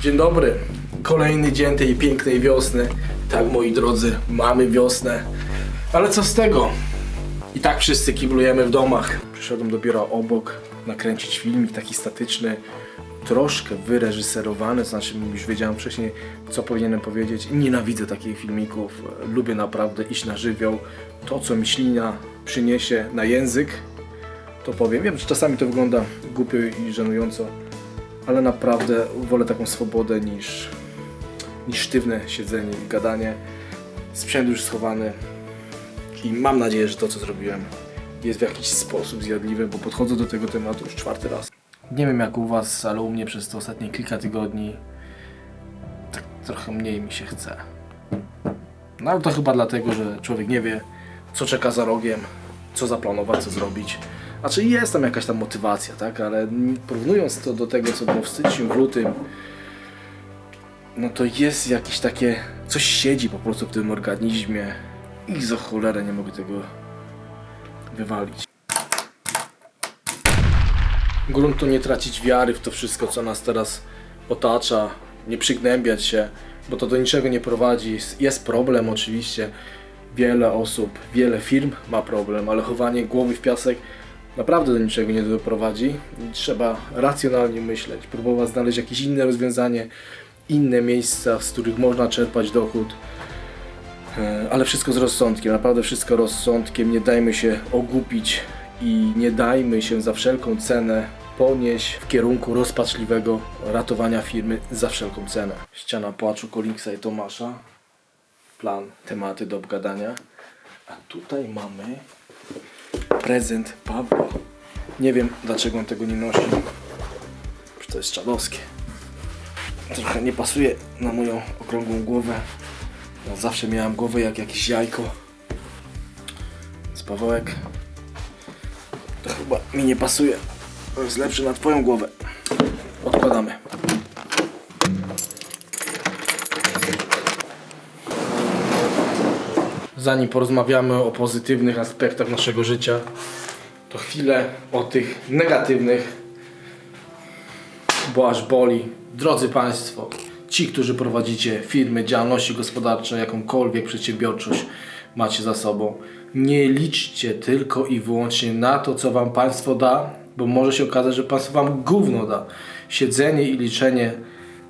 Dzień dobry. Kolejny dzień tej pięknej wiosny. Tak, moi drodzy, mamy wiosnę. Ale co z tego? I tak wszyscy kiblujemy w domach. Przyszedłem dopiero obok nakręcić filmik taki statyczny, troszkę wyreżyserowany, to znaczy już wiedziałem wcześniej, co powinienem powiedzieć. Nienawidzę takich filmików, lubię naprawdę iść na żywioł. To, co mi ślina przyniesie na język, to powiem. Wiem, że czasami to wygląda głupio i żenująco, ale naprawdę wolę taką swobodę niż, niż sztywne siedzenie i gadanie. Sprzęt już schowany i mam nadzieję, że to co zrobiłem jest w jakiś sposób zjadliwe, bo podchodzę do tego tematu już czwarty raz. Nie wiem jak u Was, ale u mnie przez te ostatnie kilka tygodni tak trochę mniej mi się chce. No ale to chyba dlatego, że człowiek nie wie, co czeka za rogiem, co zaplanować, co zrobić. Znaczy jest tam jakaś tam motywacja, tak? Ale porównując to do tego, co było w styczniu, w lutym, no to jest jakieś takie, coś siedzi po prostu w tym organizmie i za cholerę nie mogę tego wywalić. Grunt to nie tracić wiary w to wszystko, co nas teraz otacza, nie przygnębiać się, bo to do niczego nie prowadzi. Jest problem oczywiście, wiele osób, wiele firm ma problem, ale chowanie głowy w piasek naprawdę do niczego nie doprowadzi. Trzeba racjonalnie myśleć, próbować znaleźć jakieś inne rozwiązanie, inne miejsca, z których można czerpać dochód. E, Ale wszystko z rozsądkiem, naprawdę wszystko rozsądkiem. Nie dajmy się ogupić i nie dajmy się za wszelką cenę ponieść w kierunku rozpaczliwego ratowania firmy za wszelką cenę. Ściana płaczu Kolinksa i Tomasza. Plan, tematy do obgadania. A tutaj mamy prezent Pawła. Nie wiem dlaczego on tego nie nosi. To jest czadowskie. Trochę nie pasuje na moją okrągłą głowę. Ja zawsze miałem głowę jak jakieś jajko. Z Pawełek. To chyba mi nie pasuje. To jest lepszy na twoją głowę. Odkładamy. Zanim porozmawiamy o pozytywnych aspektach naszego życia, to chwilę o tych negatywnych, bo aż boli. Drodzy Państwo, ci, którzy prowadzicie firmy, działalności gospodarcze, jakąkolwiek przedsiębiorczość macie za sobą, nie liczcie tylko i wyłącznie na to, co Wam Państwo da, bo może się okazać, że Państwo Wam gówno da. Siedzenie i liczenie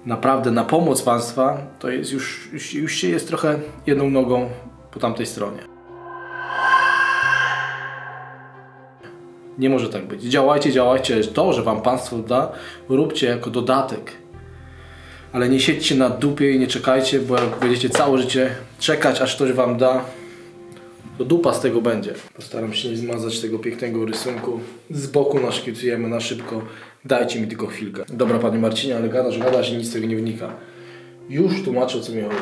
naprawdę na pomoc Państwa, to jest już, już, już się jest trochę jedną nogą po tamtej stronie. Nie może tak być. Działajcie, działajcie. To, że Wam Państwo da, róbcie jako dodatek. Ale nie siedźcie na dupie i nie czekajcie, bo jak będziecie całe życie czekać, aż ktoś Wam da, to dupa z tego będzie. Postaram się nie zmazać tego pięknego rysunku. Z boku naszkicujemy na szybko. Dajcie mi tylko chwilkę. Dobra, Panie Marcinie, ale gadasz, gadasz i nic z tego nie wynika. Już tłumaczę, o co mi chodzi.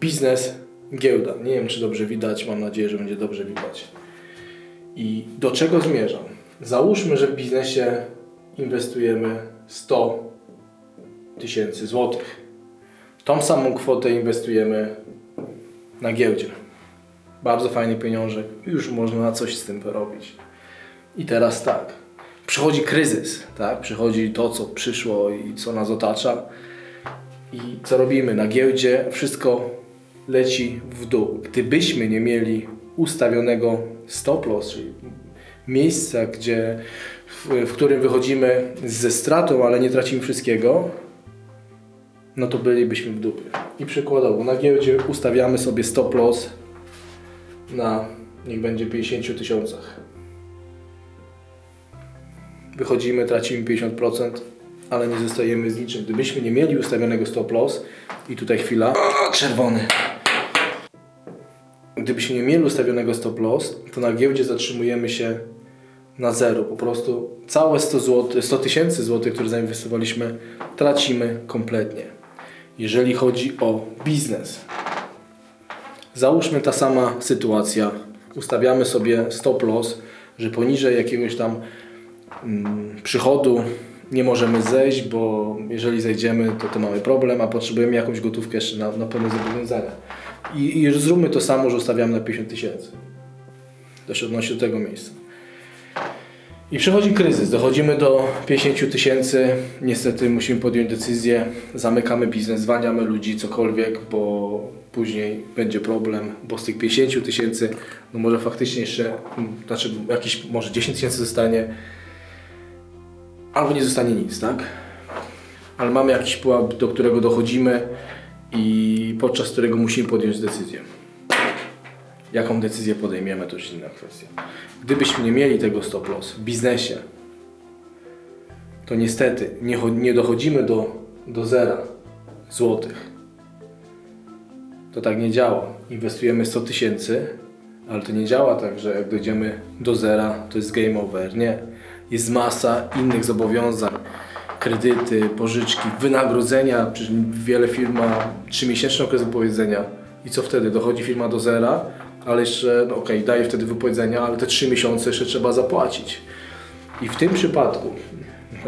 Biznes, giełda. Nie wiem, czy dobrze widać. Mam nadzieję, że będzie dobrze widać. I do czego zmierzam? Załóżmy, że w biznesie inwestujemy 100 tysięcy złotych. Tą samą kwotę inwestujemy na giełdzie. Bardzo fajny pieniążek. Już można coś z tym porobić. I teraz tak. Przychodzi kryzys, tak? Przychodzi to, co przyszło i co nas otacza. I co robimy? Na giełdzie wszystko leci w dół. Gdybyśmy nie mieli ustawionego stop loss, czyli miejsca, gdzie, w, w którym wychodzimy ze stratą, ale nie tracimy wszystkiego, no to bylibyśmy w dupie. I przykładowo, na giełdzie ustawiamy sobie stop loss na, niech będzie 50 tysiącach. Wychodzimy, tracimy 50%, ale nie zostajemy z niczym. Gdybyśmy nie mieli ustawionego stop loss, i tutaj chwila, czerwony. Gdybyśmy nie mieli ustawionego stop loss, to na giełdzie zatrzymujemy się na zero. Po prostu całe 100 zł, 100 tysięcy złotych, które zainwestowaliśmy, tracimy kompletnie. Jeżeli chodzi o biznes, Załóżmy ta sama sytuacja. Ustawiamy sobie stop loss, że poniżej jakiegoś tam mm, przychodu nie możemy zejść, bo jeżeli zejdziemy, to, to mamy problem, a potrzebujemy jakąś gotówkę jeszcze na, na pewne zobowiązania. I, I zróbmy to samo, że ustawiamy na 50 tysięcy. To się odnosi do tego miejsca. I przychodzi kryzys, dochodzimy do 50 tysięcy, niestety musimy podjąć decyzję, zamykamy biznes, zwalniamy ludzi, cokolwiek, bo później będzie problem, bo z tych 50 tysięcy, no może faktycznie jeszcze, mm, znaczy jakieś, może 10 tysięcy zostanie, albo nie zostanie nic, tak? Ale mamy jakiś pułap, do którego dochodzimy i podczas którego musimy podjąć decyzję. Jaką decyzję podejmiemy, to już inna kwestia. Gdybyśmy nie mieli tego stop loss w biznesie, to niestety nie, nie dochodzimy do, do zera złotych. To tak nie działa. Inwestujemy 100 tysięcy, ale to nie działa tak, że jak dojdziemy do zera, to jest game over. Nie. Jest masa innych zobowiązań. Kredyty, pożyczki, wynagrodzenia. Przecież wiele firm ma 3-miesięczny okres wypowiedzenia. I co wtedy? Dochodzi firma do zera, ale jeszcze, no okej, daje wtedy wypowiedzenia, ale te 3 miesiące jeszcze trzeba zapłacić. I w tym przypadku,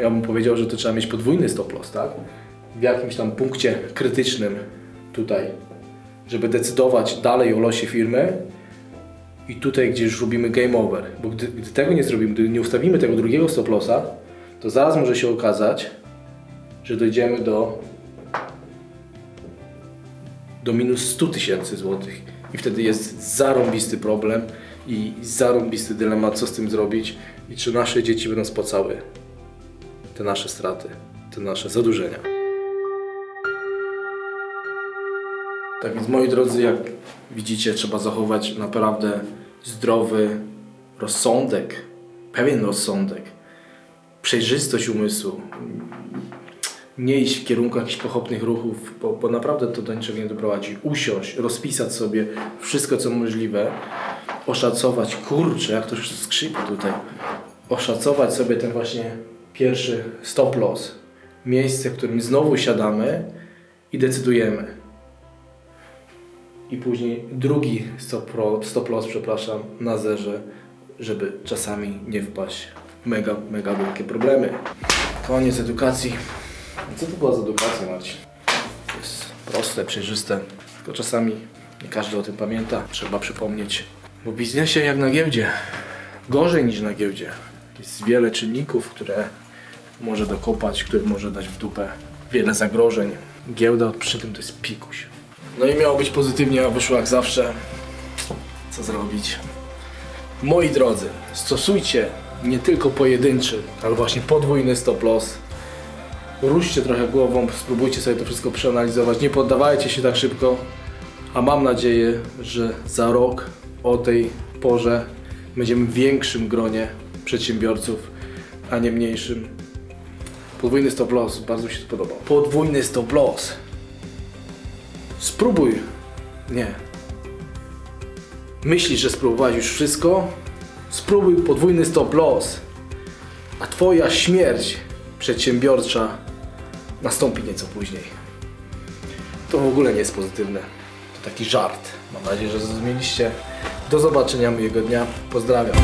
ja bym powiedział, że to trzeba mieć podwójny stop loss, tak? W jakimś tam punkcie krytycznym tutaj, żeby decydować dalej o losie firmy i tutaj, gdzie już robimy game over. Bo gdy, gdy tego nie zrobimy, gdy nie ustawimy tego drugiego stop lossa, to zaraz może się okazać, że dojdziemy do do minus 100 tysięcy złotych. I wtedy jest zarąbisty problem i zarąbisty dylemat, co z tym zrobić i czy nasze dzieci będą spłacały te nasze straty, te nasze zadłużenia. Tak więc moi drodzy, jak widzicie, trzeba zachować naprawdę zdrowy rozsądek, pewien rozsądek, przejrzystość umysłu, nie iść w kierunku jakichś pochopnych ruchów, bo, bo naprawdę to do niczego nie doprowadzi. Usiąść, rozpisać sobie wszystko, co możliwe, oszacować, kurczę, jak to skrzypi tutaj, oszacować sobie ten właśnie pierwszy stop loss, miejsce, w którym znowu siadamy i decydujemy. I później drugi stop, stop loss, przepraszam, na zerze, żeby czasami nie wpaść mega, mega wielkie problemy. Koniec edukacji. Co to była za edukacja, Marcin? To jest proste, przejrzyste, tylko czasami nie każdy o tym pamięta. Trzeba przypomnieć. Bo w biznesie jak na giełdzie, gorzej niż na giełdzie. Jest wiele czynników, które może dokopać, które może dać w dupę. Wiele zagrożeń. Giełda przy tym to jest pikuś. No i miało być pozytywnie, a wyszło jak zawsze. Co zrobić? Moi drodzy, stosujcie nie tylko pojedynczy, ale właśnie podwójny stop loss. Ruszcie trochę głową, spróbujcie sobie to wszystko przeanalizować. Nie poddawajcie się tak szybko, a mam nadzieję, że za rok o tej porze będziemy w większym gronie przedsiębiorców, a nie mniejszym. Podwójny stop loss, bardzo mi się to podoba. Podwójny stop loss. Spróbuj. Nie. Myślisz, że spróbowałeś już wszystko? Spróbuj podwójny stop loss. A twoja śmierć przedsiębiorcza nastąpi nieco później. To w ogóle nie jest pozytywne. To taki żart. Mam nadzieję, że zrozumieliście. Do zobaczenia miłego dnia. Pozdrawiam.